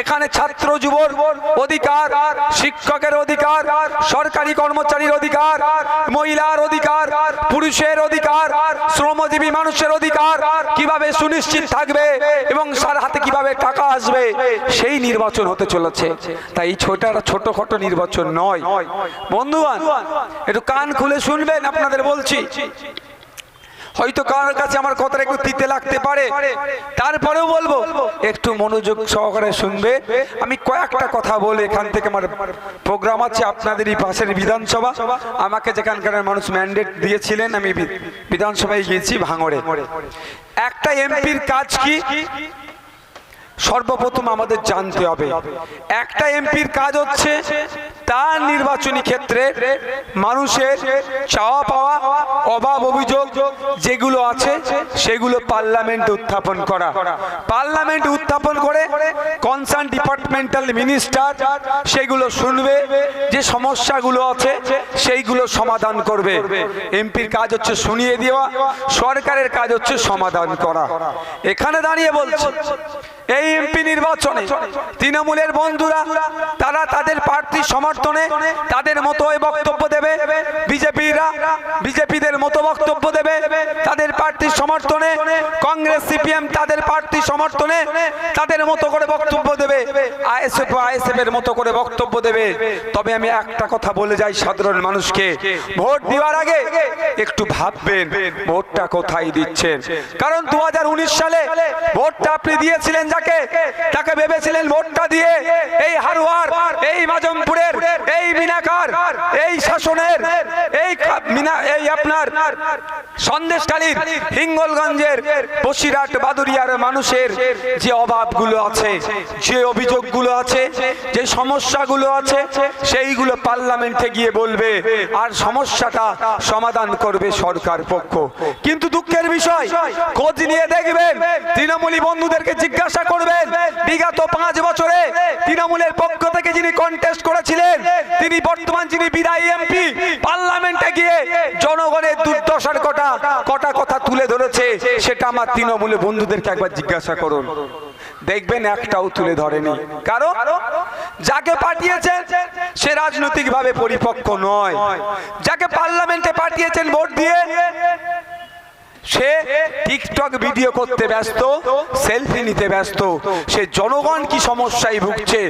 এখানে ছাত্র যুবর অধিকার, শিক্ষকের অধিকার, সরকারি কর্মচারীর অধিকার, মহিলার অধিকার, পুরুষের অধিকার, শ্রমজীবী মানুষের অধিকার কীভাবে সুনিশ্চিত থাকবে এবং সার হাতে কীভাবে টাকা আসবে, সেই নির্বাচন হতে চলেছে। তাই এই ছোট, ছোটখাটো নির্বাচন নয়। বন্ধুগণ, একটু কান খুলে শুনবেন, আপনাদের বলছি। হয়তো কারোর কাছে আমার কথাটা একটু তিতে লাগতে পারে। তারপরেও বলব একটু মনোযোগ সহকারে শুনবে। আমি কয়েকটা কথা বলে এখান থেকে আমার প্রোগ্রাম আছে আপনাদের এই পাশের বিধানসভা। আমাকে যেখানকার মানুষ ম্যান্ডেট দিয়েছিলেন আমি বিধানসভায় গিয়েছি ভাঙড়ে। একটা এমপির কাজ কি? সর্বপ্রথম আমাদের জানতে হবে। একটা এমপির কাজ হচ্ছে তার নির্বাচনী ক্ষেত্রে মানুষের চাওয়া পাওয়া, অভাব অভিযোগ যেগুলো আছে, সেগুলো পার্লামেন্টে উত্থাপন করা। পার্লামেন্ট উত্থাপন করে কনসার্ন ডিপার্টমেন্টাল মিনিস্টার সেগুলো শুনবে, যে সমস্যাগুলো আছে সেইগুলো সমাধান করবে। এমপির কাজ হচ্ছে শুনিয়ে দেওয়া, সরকারের কাজ হচ্ছে সমাধান করা। এখানে দাঁড়িয়ে বলছে, এই এমপি নির্বাচনে তৃণমূলের বন্ধুরা, তারা তাদের প্রার্থী সমর্থনে তাদের মতো বক্তব্য দেবে। বিজেপিরা বিজেপিদের মতো বক্তব্য দেবে। তাদের প্রার্থী সমর্থনে কংগ্রেস, সিপিএম তাদের প্রার্থী সমর্থনে তাদের মতো করে বক্তব্য দেবে। আইএসএফ আইএসএফ এর মতো করে বক্তব্য দেবে। তবে আমি একটা কথা বলে যাই সাধারণ মানুষকে। ভোট দেওয়ার আগে একটু ভাববেন, ভোটটা কোথায় দিচ্ছেন? কারণ দু হাজার উনিশ সালে ভোটটা আপনি দিয়েছিলেন যাকে, তাকে ভেবেছিলেন ভোটটা দিয়ে এই মাজমপুরের এই মিনাকার, এই শাসনের, এই মিনা এই আপনার সন্দেশকালীর হিঙ্গলগঞ্জের বসিরহাট বাদুরিয়ার মানুষের যে অভাবগুলো আছে, যে অভিযোগগুলো আছে, যে সমস্যাগুলো আছে, সেইগুলো পার্লামেন্টে গিয়ে বলবে আর সমস্যাটা সমাধান করবে সরকার পক্ষ। কিন্তু দুঃখের বিষয়, খোঁজ নিয়ে দেখবেন, তৃণমূলী বন্ধুদেরকে জিজ্ঞাসা করবেন, বিগত পাঁচ বছরে তৃণমূলের পক্ষ থেকে যিনি কন্টেস্ট করেছিলেন তিনি বর্তমান যিনি বিদায়ী এমপি, পার্লামেন্টে গিয়ে জনগণের দুর্দশার কটা কটা কথা তুলে ধরেছে, সেটা আমার তৃণমূলে বন্ধুদেরকে একবার জিজ্ঞাসা করুন। দেখবেন একটাও তুলে ধরেনি। কারণ যাকে পাঠিয়েছেন, সে রাজনৈতিকভাবে পরিপক্ক নয়। যাকে পার্লামেন্টে পাঠিয়েছেন ভোট দিয়ে সে টিকটক ভিডিও করতে ব্যস্ত, সেলফি নিতে ব্যস্ত। সে জনগণ কি সমস্যায় ভুগছে?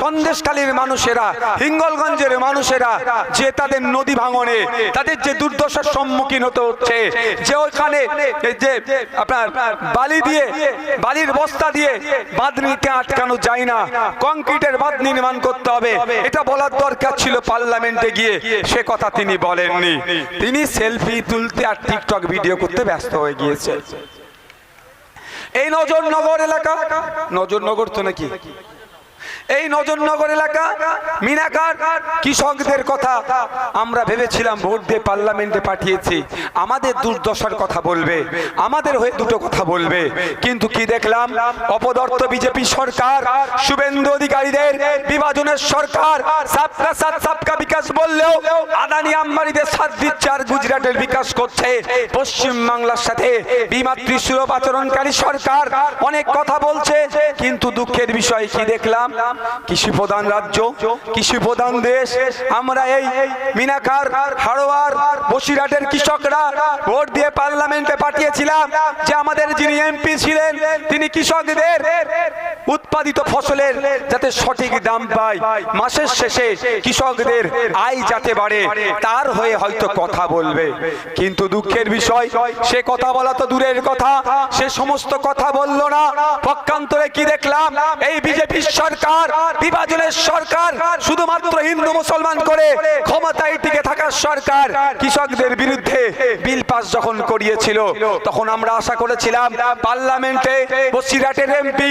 সন্দেশকালীর মানুষেরা, হিঙ্গলগঞ্জের মানুষেরা যে তাদের নদী ভাঙনে, তাদের যে দুর্দশার সম্মুখীন হতে হচ্ছে, যে ওইখানে এই যে আপনার বালি দিয়ে, বালির বস্তা দিয়ে বাঁধনিকে আটকানো যায় না, কংক্রিটের বাঁধ নির্মাণ করতে হবে। এটা বলার দরকার ছিল পার্লামেন্টে গিয়ে। সে কথা তিনি বলেননি। তিনি সেলফি তুলতে আর টিকটক ভিডিও করতে ব্যস্ত। হয়ে গিয়েছে। এই নজরনগর এলাকা নজরনগর তো নাকি? এই নজরনগর এলাকা, মিনাকার কৃষকদের কথা? আমরা ভেবেছিলাম ভোট দিয়ে পার্লামেন্টে পাঠিয়েছি। আমাদের দুর্দশার কথা বলবে, আমাদের হয়ে দুটো কথা বলবে। কিন্তু কি দেখলাম? অপদর্থ বিজেপি সরকার, শুভেন্দু অধিকারীদের বিভাজনের সরকার সাবকা সাথ সাবকা বিকাশ বললেও আদানি আম্বানিদের সাথ দিচ্ছে আর গুজরাটের বিকাশ করছে। পশ্চিম বাংলার সাথে বিমাতৃ সুলভ আচরণকারী সরকার অনেক কথা বলছে, কিন্তু দুঃখের বিষয় কি দেখলাম? কৃষি প্রধান রাজ্য কৃষি প্রধান দেশ। আমরা এই মিনাকার, হাড়োয়ার, বসিরহাটের কৃষকরা ভোট দিয়ে পার্লামেন্টে পাঠিয়েছিলাম যে আমাদের যিনি এমপি ছিলেন, তিনি কৃষকদের উৎপাদিত ফসলের যাতে সঠিক দাম পায়। মাসের শেষে কৃষকদের আয় যাতে বাড়ে, তার হয়ে হয়তো কথা বলবে। কিন্তু দুঃখের বিষয়, সে কথা বলা তো দূরের কথা, সে সমস্ত কথা বলল না। পক্ষান্তরে কি দেখলাম? এই বিজেপির সরকার, বিভাজনের সরকার, শুধুমাত্র হিন্দু মুসলমান করে ক্ষমতায় টিকে থাকার সরকার। কৃষকদের বিরুদ্ধে বিল পাস যখন করিয়েছিল, তখন আমরা আশা করেছিলাম, পার্লামেন্টে বসিরহাটের এমপি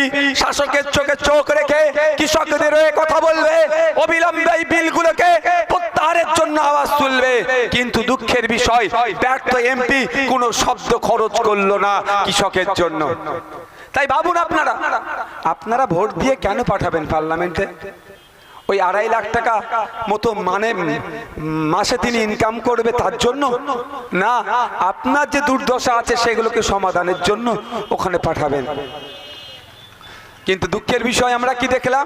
শাসকের চোখে চোখ রেখে কৃষকদের কথা বলবে, অবিলম্বে এই বিলগুলোকে প্রত্যাহারের জন্য আওয়াজ তুলবে। কিন্তু দুঃখের বিষয়, ব্যর্থ এমপি কোনো শব্দ খরচ করল না কৃষকের জন্য। তাই ভাবুন আপনারা আপনারা ভোট দিয়ে কেন পাঠাবেন পার্লামেন্টে? ওই আড়াই লাখ টাকা মতো মানে মাসে তিনি ইনকাম করবে তার জন্য? না, আপনার যে দুর্দশা আছে সেগুলোকে সমাধানের জন্য ওখানে পাঠাবেন। কিন্তু দুঃখের বিষয় আমরা কি দেখলাম?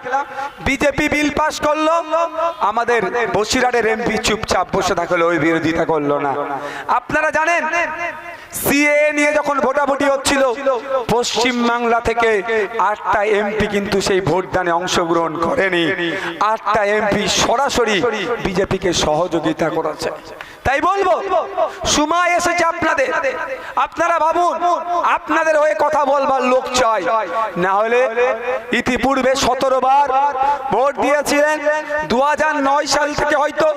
বিজেপি বিল পাস করল, আমাদের বসিরহাটের এমপি চুপচাপ বসে থাকল, ওই বিরোধিতা করল না। আপনারা জানেন সিএ নিয়ে যখন ভোটাভুটি হচ্ছিল পশ্চিম বাংলা থেকে আটটা এমপি কিন্তু সেই ভোটদানে অংশগ্রহণ করেনি। আটটা এমপি সরাসরি বিজেপিকে সহযোগিতা করেছে। তাই বলব, সময় এসেছে আপনাদের। আপনারা ভাবুন, আপনাদের হয়ে কথা বলবার লোক চাই। না হলে ইতিপূর্বে সতেরো বার ভোট দিয়েছিলেন। দু সাল থেকে হয়তো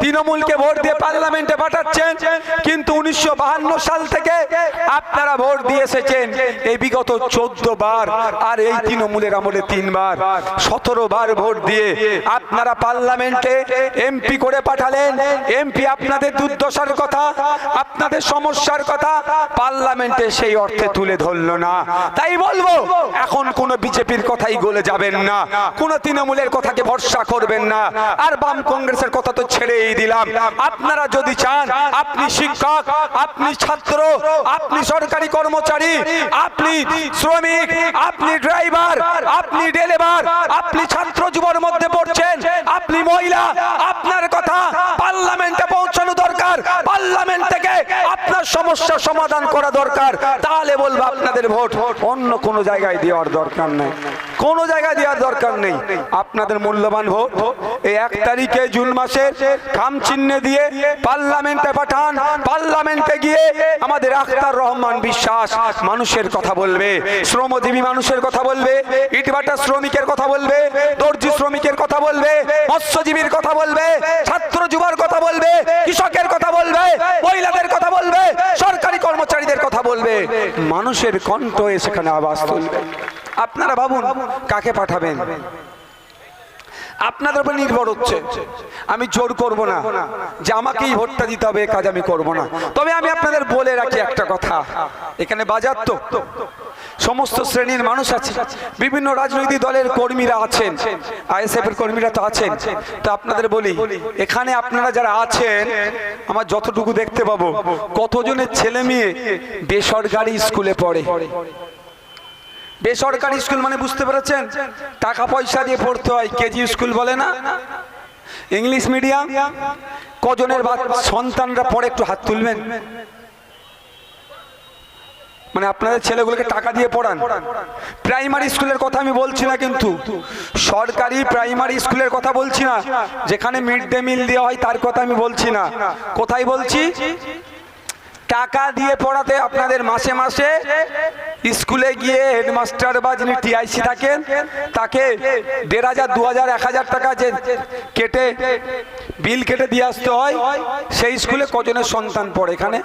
তৃণমূলকে ভোট দিয়ে পার্লামেন্টে পাঠাচ্ছেন। উনিশশো সাল থেকে আপনারা ভোট দিয়ে এসেছেন। এই বিগত চোদ্দ বার আর এই তৃণমূলের আমলে তিনবার। সতেরো বার ভোট দিয়ে আপনারা পার্লামেন্টে এমপি করে পাঠালেন। এমপি আপনাদের দুর্দশার কথা, আপনাদের সমস্যার কথা পার্লামেন্টে সেই অর্থে তুলে ধরলো না। তাই বলব, এখন কোন বিজেপির কথাই গলে যাবেন না। কোন তৃণমূলের কথাকে ভরসা করবেন না। আর বাম কংগ্রেসের কথা তো ছেড়েই দিলাম। আপনারা যদি চান, আপনি শিক্ষক আপনি ছাত্র, আপনি সরকারি কর্মচারী, আপনি শ্রমিক, আপনি ড্রাইভার, আপনি ডেলিভার, আপনি ছাত্র যুবর মধ্যে পড়ছেন, আপনি মহিলা আপনার কথা পার্লামেন্টে পৌঁছানো দরকার পার্লামেন্ট থেকে আপনার সমস্যা সমাধান করা দরকার, তাহলে বলব আপনাদের ভোট। অন্য কোনো জায়গায় দেওয়ার দরকার নেই। কোনো জায়গায় দেওয়ার দরকার নেই। আপনাদের মূল্যবান ভোট। এই এক তারিখে জুন মাসের খাম চিহ্নে দিয়ে পার্লামেন্টে পাঠান। পার্লামেন্টে গিয়ে আমাদের আখতার রহমান বিশ্বাস মানুষের কথা বলবে, শ্রমজীবী মানুষের কথা বলবে, ইটভাটা শ্রমিকের কথা বলবে, দর্জি শ্রমিকের কথা বলবে, মৎস্যজীবীর কথা বলবে, ছাত্র যুবার কথা বলবে, কৃষকের কথা বলবে, মহিলাদের কথা বলবে সরকারি কর্মচারীদের কথা বলবে মানুষের কণ্ঠ সেখানে আবাস তুলবে। আপনারা ভাবুন, কাকে পাঠাবেন? আপনাদের উপর নির্ভর হচ্ছে। আমি জোর করব না যে আমাকেই ভোটটা দিতে হবে কাজ আমি করব না। তবে আমি আপনাদের বলে রাখি একটা কথা। এখানে বাজার তো। সমস্ত শ্রেণির মানুষ আছে। বিভিন্ন রাজনৈতিক দলের কর্মীরা আছেন। আইএসএফ এর কর্মীরা তো আছেন। তো আপনাদের বলি, এখানে আপনারা যারা আছেন, আমার যতটুকু দেখতে পাবো, কতজনের ছেলে মেয়ে বেসরকারি স্কুলে পড়ে? বেসরকারি স্কুল মানে বুঝতে পেরেছেন? টাকা পয়সা দিয়ে পড়তে হয়, কেজি স্কুল বলে না? English medium? কজনের সন্তানরা পড়ে, একটু হাত তুলবেন। মানে আপনাদের ছেলেগুলোকে টাকা দিয়ে পড়ান। প্রাইমারি স্কুলের কথা আমি বলছি না কিন্তু। সরকারি প্রাইমারি স্কুলের কথা বলছি না। যেখানে মিড ডে মিল দেওয়া হয় তার কথা আমি বলছি না। কোথায় বলছি? টাকা দিয়ে পড়াতে আপনাদের মাসে মাসে স্কুলে গিয়ে হেডমাস্টার বা যিনি টিআইসি থাকেন, তাকে দেড় হাজার, দু হাজার, এক হাজার টাকা যে কেটে, বিল কেটে দিয়ে আসতে হয়, সেই স্কুলে কজনের সন্তান পড়ে এখানে?